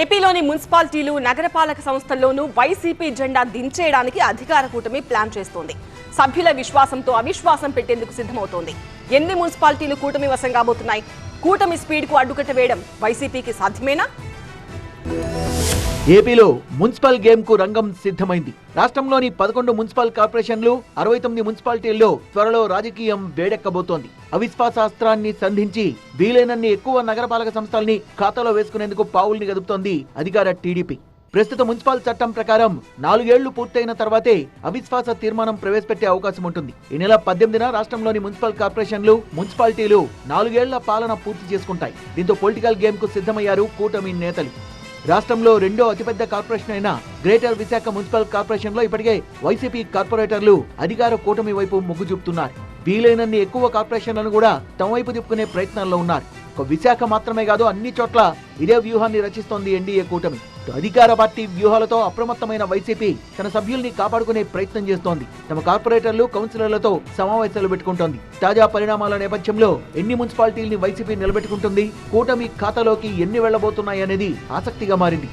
ఏపీలోని మున్సిపాలిటీలు నగరపాలక సంస్థల్లోనూ వైసీపీ జెండా దించేయడానికి అధికార కూటమి ప్లాన్ చేస్తోంది. సభ్యుల విశ్వాసంతో అవిశ్వాసం పెట్టేందుకు సిద్ధమవుతోంది. ఎన్ని మున్సిపాలిటీలు కూటమి వశం కాబోతున్నాయి? కూటమి స్పీడ్కు అడ్డుకట్ట వేయడం వైసీపీకి సాధ్యమేనా? ఏపీలో మున్సిపల్ గేమ్కు రంగం సిద్ధమైంది. రాష్ట్రంలోని పదకొండు మున్సిపల్ కార్పొరేషన్లు అరవై తొమ్మిది మున్సిపాలిటీల్లో త్వరలో రాజకీయం వేడెక్కబోతోంది. అవిశ్వాసాస్త్రాన్ని సంధించి వీలైనన్ని ఎక్కువ నగరపాలక సంస్థల్ని ఖాతాలో వేసుకునేందుకు పావుల్ని గదుపుతోంది అధికార టీడీపీ. ప్రస్తుత మున్సిపల్ చట్టం ప్రకారం నాలుగేళ్ళు పూర్తయిన తర్వాతే అవిశ్వాస తీర్మానం ప్రవేశపెట్టే అవకాశం ఉంటుంది. ఈ నెల పద్దెనిమిదిన రాష్ట్రంలోని మున్సిపల్ కార్పొరేషన్లు మున్సిపాలిటీలు నాలుగేళ్ళ పాలన పూర్తి చేసుకుంటాయి. దీంతో పొలిటికల్ గేమ్కు సిద్ధమయ్యారు కూటమి నేతలు. రాష్ట్రంలో రెండో అతిపెద్ద కార్పొరేషన్ అయిన గ్రేటర్ విశాఖ మున్సిపల్ కార్పొరేషన్లో ఇప్పటికే వైసీపీ కార్పొరేటర్లు అధికార కూటమి వైపు మొగ్గు చూపుతున్నారు. వీలైనన్ని ఎక్కువ కార్పొరేషన్లను కూడా తమ వైపు తిప్పుకునే ప్రయత్నాల్లో ఉన్నారు. విశాఖ మాత్రమే కాదు అన్ని చోట్ల ఇదే వ్యూహాన్ని రచిస్తోంది ఎన్డీఏ కూటమి. అధికార పార్టీ వ్యూహాలతో అప్రమత్తమైన వైసీపీ తన సభ్యుల్ని కాపాడుకునే ప్రయత్నం చేస్తోంది. తమ కార్పొరేటర్లు కౌన్సిలర్లతో సమావేశాలు పెట్టుకుంటోంది. తాజా పరిణామాల నేపథ్యంలో ఎన్ని మున్సిపాలిటీల్ని వైసీపీ నిలబెట్టుకుంటుంది? కూటమి ఖాతాలోకి ఎన్ని వెళ్ళబోతున్నాయనేది ఆసక్తిగా మారింది.